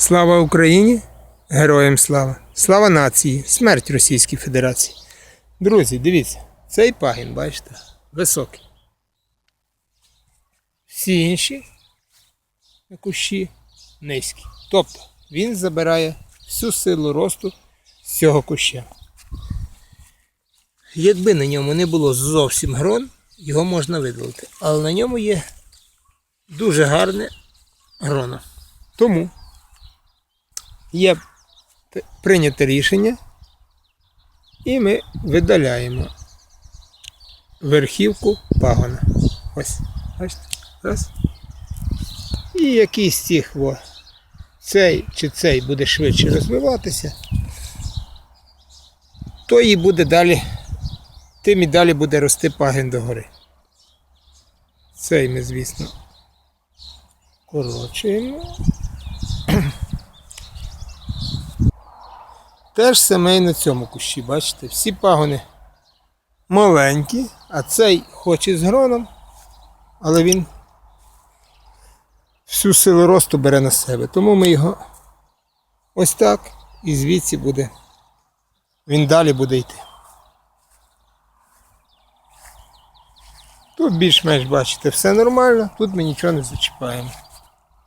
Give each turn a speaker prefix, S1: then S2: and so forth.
S1: Слава Україні! Героям слава! Слава нації! Смерть Російській Федерації! Друзі, дивіться, цей пагін, бачите, високий. Всі інші кущі низькі. Тобто він забирає всю силу росту з цього куща. Якби на ньому не було зовсім грон, його можна видалити. Але на ньому є дуже гарне гроно. Тому є п- прийнято рішення, і ми видаляємо верхівку пагона. Ось, бачите? Раз. І якийсь з цих во, цей чи цей буде швидше розвиватися, то і буде далі, тим і далі буде рости пагін догори. Цей ми, звісно, корочуємо. Те ж саме і на цьому кущі, бачите, всі пагони маленькі, а цей хоч і з гроном, але він всю силу росту бере на себе. Тому ми його ось так і звідси буде. Він далі буде йти. Тут більш-менш бачите, все нормально, тут ми нічого не зачіпаємо.